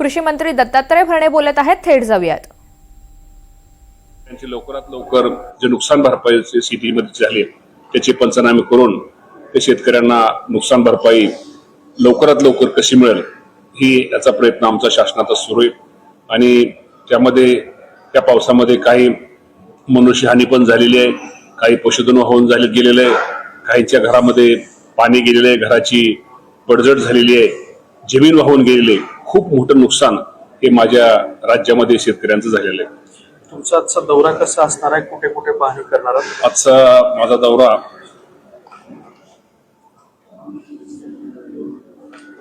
कृषी मंत्री दत्तात्रय भरणे बोलत आहेत. थेट जाऊयात. त्यांची लवकरात लवकर जे नुकसान भरपाईचे शेतीमध्ये झाले त्याचे पंचनामे करून ते शेतकऱ्यांना नुकसान भरपाई लवकरात लवकर कशी मिळेल ही याचा प्रयत्न आमचा शासनाचा सुरू आहे. आणि त्यामध्ये त्या पावसामध्ये काही मनुष्यहानी पण झालेली आहे काही पशुधन वाहून झाले गेलेलं आहे काहींच्या घरामध्ये पाणी गेलेलं आहे घराची पडझड झालेली आहे जमीन वाहून गेलेली आहे. खूप मोठं नुकसान हे माझ्या राज्यामध्ये शेतकऱ्यांचं झालेलं आहे. तुमचा आजचा दौरा कसा असणार आहे? कुठे कुठे पाहणी करणार आहात? आजचा माझा दौरा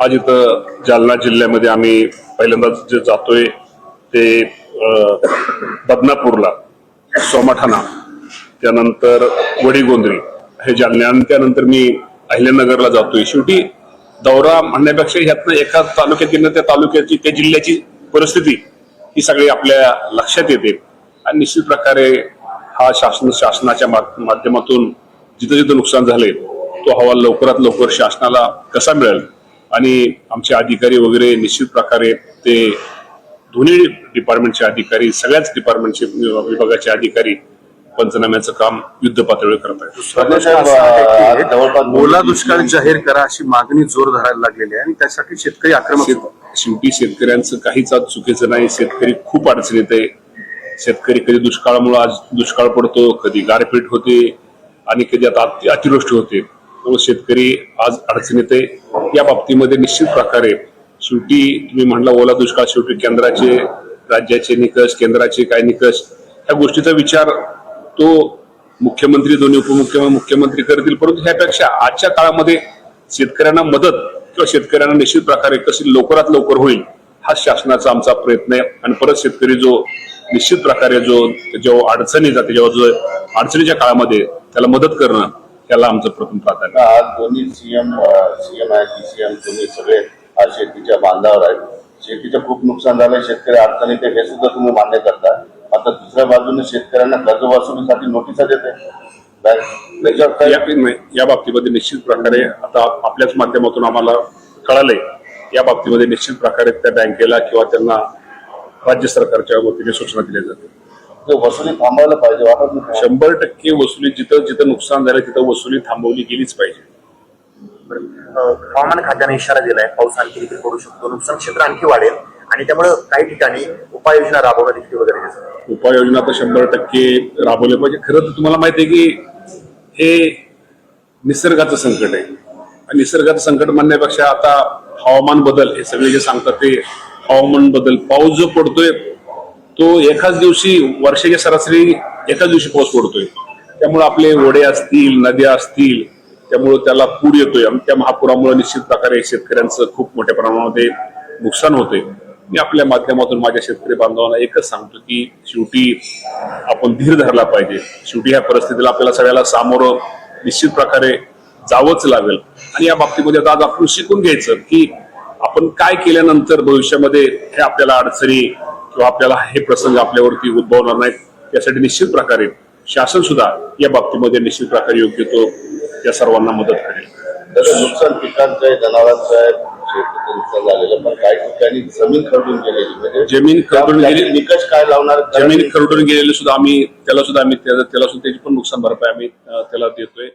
आज इथं जालना जिल्ह्यामध्ये आम्ही पहिल्यांदा जे जातोय ते बदनापूरला सोमाठाणा त्यानंतर वडीगोंद्री. हे जालने आणि त्यानंतर मी अहिल्यानगरला जातोय. शेवटी दौरा म्हणण्यापेक्षा ह्यातनं एका तालुक्यातील त्या तालुक्याची त्या जिल्ह्याची परिस्थिती ही सगळी आपल्या लक्षात येते. आणि निश्चित प्रकारे हा शासन शासनाच्या मा- माध्यमातून जिथं जिथं नुकसान झाले तो अहवाल लवकरात लवकर शासनाला कसा मिळेल? आणि आमचे अधिकारी वगैरे निश्चित प्रकारे ते दोन्ही डिपार्टमेंटचे अधिकारी सगळ्याच डिपार्टमेंटचे विभागाचे अधिकारी पंचनाम्याचं काम युद्ध पातळीवर करत आहेत. जवळपास ओला दुष्काळ जाहीर करा अशी मागणी जोर धरायला लागलेली आहे आणि त्यासाठी शेतकरी आक्रमक शेवटी शेतकऱ्यांचं काहीच आज चुकीचं नाही. शेतकरी खूप अडचणीत आहे. शेतकरी कधी दुष्काळामुळे आज दुष्काळ पडतो कधी गारपीट होते आणि कधी आता अति- अतिवृष्टी होते. त्यामुळे शेतकरी आज अडचणीत आहे. या बाबतीमध्ये निश्चित प्रकारे शेवटी तुम्ही म्हणला ओला दुष्काळ शेवटी केंद्राचे राज्याचे निकष केंद्राचे काय निकष ह्या गोष्टीचा विचार तो मुख्यमंत्री दोन्ही उपमुख्यमंत्री मुख्यमंत्री करतील. परंतु ह्यापेक्षा आजच्या काळामध्ये शेतकऱ्यांना मदत किंवा शेतकऱ्यांना निश्चित प्रकारे कशी लवकरात लवकर होईल हा शासनाचा आमचा प्रयत्न आहे. आणि परत शेतकरी जो निश्चित प्रकारे जो जेव्हा अडचणी जाते जेव्हा जो अडचणीच्या काळामध्ये त्याला मदत करणं त्याला आमचं प्रथम प्राधान्य आज दोन्ही सीएम सीएम आहे डीसीएम दोन्ही सगळे आज शेतीच्या बांधावर आहेत. शेतीचं खूप नुकसान झालंय शेतकरी अडचणीत आहे हे सुद्धा तुम्ही मान्य करता. आता दुसऱ्या बाजूने शेतकऱ्यांना कर्ज वसुलीसाठी नोटिसा देते काय या बाबतीमध्ये निश्चित प्रकारे आता आपल्याच माध्यमातून आम्हाला कळालंय. या बाबतीमध्ये निश्चित प्रकारे त्या बँकेला किंवा त्यांना राज्य सरकारच्या वतीने सूचना दिल्या जातील. ते वसुली थांबवायला पाहिजे वाटत नाही शंभर टक्के वसुली जिथं जिथं नुकसान झालं तिथं वसुली थांबवली गेलीच पाहिजे. हवामान खात्याने इशारा दिलाय. पाऊस आणखी देखील पडू शकतो. नुकसान क्षेत्र आणखी वाढेल. आणि त्यामुळे काही ठिकाणी उपाययोजना राबवणं देखील वगैरे उपाययोजना तर शंभर टक्के राबवले पाहिजे. खरं तर तुम्हाला माहिती आहे की हे निसर्गाचं संकट आहे. आणि निसर्गाचं संकट म्हणण्यापेक्षा आता हवामान बदल हे सगळे जे सांगतात ते हवामान बदल. पाऊस जो पडतोय तो एकाच दिवशी वर्षाच्या सरासरी एकाच दिवशी पाऊस पडतोय. त्यामुळे आपले ओढे असतील नद्या असतील त्यामुळे त्याला पूर येतोय. त्या महापुरामुळे निश्चित प्रकारे शेतकऱ्यांचं खूप मोठ्या प्रमाणामध्ये नुकसान होतंय. मी आपल्या माध्यमातून माझ्या शेतकरी बांधवांना एकच सांगतो की शेवटी आपण धीर धरला पाहिजे. शेवटी ह्या परिस्थितीला आपल्याला सगळ्याला सामोरं निश्चित प्रकारे जावंच लागेल. आणि या बाबतीमध्ये आता आज आपण शिकून घ्यायचं की आपण काय केल्यानंतर भविष्यामध्ये हे आपल्याला अडचणी किंवा आपल्याला हे प्रसंग आपल्यावरती उद्भवणार नाहीत यासाठी निश्चित प्रकारे शासन सुद्धा या बाबतीमध्ये निश्चित प्रकारे योग्य तो या सर्वांना मदत करेल. नुकसान पिकांचं आहे जनावरांचं आहे शेतीचं नुकसान झालेलं पण काही ठिकाणी जमीन खरडून गेलेली. म्हणजे जमीन खरडून गेली निकष काय लावणार? जमीन खरडून गेलेली सुद्धा आम्ही त्याला सुद्धा आम्ही त्याला त्याला सुद्धा त्याची पण नुकसान भरपाई आम्ही अं, त्याला देतोय.